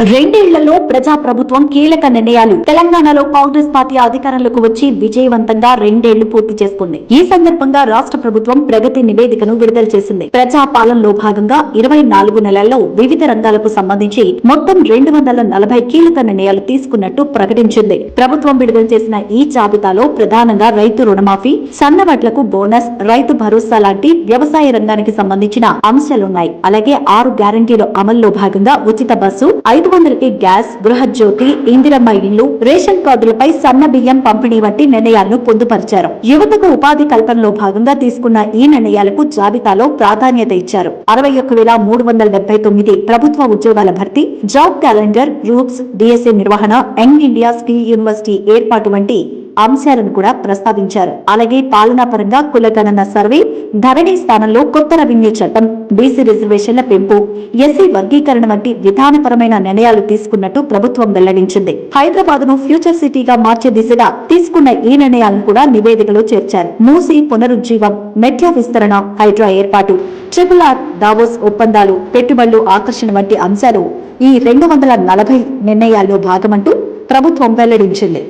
రెండేళ్ళలో ప్రజా ప్రభుత్వం కీలక నిర్ణయాలు. తెలంగాణలో కాంగ్రెస్ పార్టీ అధికారంలోకి వచ్చి విజయవంతంగా రెండేళ్ళు పూర్తి చేసుకుంది. ఈ సందర్భంగా రాష్ట్ర ప్రభుత్వం ప్రగతి నివేదికను విడుదల చేసింది. ప్రజా పాలనలో భాగంగా ఇరవై నాలుగు నెలల్లో వివిధ రంగాలకు సంబంధించి మొత్తం రెండు వందల నలభై కీలక నిర్ణయాలు తీసుకున్నట్టు ప్రకటించింది. ప్రభుత్వం విడుదల చేసిన ఈ జాబితాలో ప్రధానంగా రైతు రుణమాఫీ సన్నవడ్లకు బోనస్ రైతు భరోసా లాంటి వ్యవసాయ రంగానికి సంబంధించిన అంశాలున్నాయి. అలాగే ఆరు గ్యారంటీల అమల్లో భాగంగా ఉచిత బస్సు ఐదు వందలకి గ్యాస్ గృహజ్యోతి ఇందిరమ్మ ఇళ్ళు రేషన్ కార్డులపై సన్న బియ్యం పంపిణీ వంటి నిర్ణయాలను పొందుపరిచారు. యువతకు ఉపాధి కల్పనలో భాగంగా తీసుకున్న ఈ నిర్ణయాలకు జాబితాలో ప్రాధాన్యత ఇచ్చారు. అరవై ఒక్క వేల మూడు వందల డెబ్బై తొమ్మిది ప్రభుత్వ ఉద్యోగాల భర్తీ జాబ్ క్యాలెండర్ గ్రూప్స్ డిఎస్ఏ నిర్వహణ యంగ్ ఇండియా స్కిల్ యూనివర్సిటీ ఏర్పాటు వంటి అంశాలను కూడా ప్రస్తావించారు. అలాగే పాలనా పరంగా కులగణన సర్వే ధరణి స్థానంలో కొత్త రెవెన్యూ చట్టం బీసీ రిజర్వేషన్ల పెంపు ఎస్సీ వర్గీకరణ వంటి విధానపరమైన నిర్ణయాలు తీసుకున్నట్టు ప్రభుత్వం వెల్లడించింది. హైదరాబాద్ను ఫ్యూచర్ సిటీగా మార్చే దిశగా తీసుకున్న ఈ నిర్ణయాలను కూడా నివేదికలో చేర్చారు. మూసి పునరుజ్జీవం మెట్రో విస్తరణ హైడ్రా ఏర్పాటు ట్రిపుల్ ఆర్ దావోస్ ఒప్పందాలు పెట్టుబడులు ఆకర్షణ వంటి అంశాలు ఈ రెండు వందల నలభై నిర్ణయాల్లో భాగమంటూ ప్రభుత్వం వెల్లడించింది.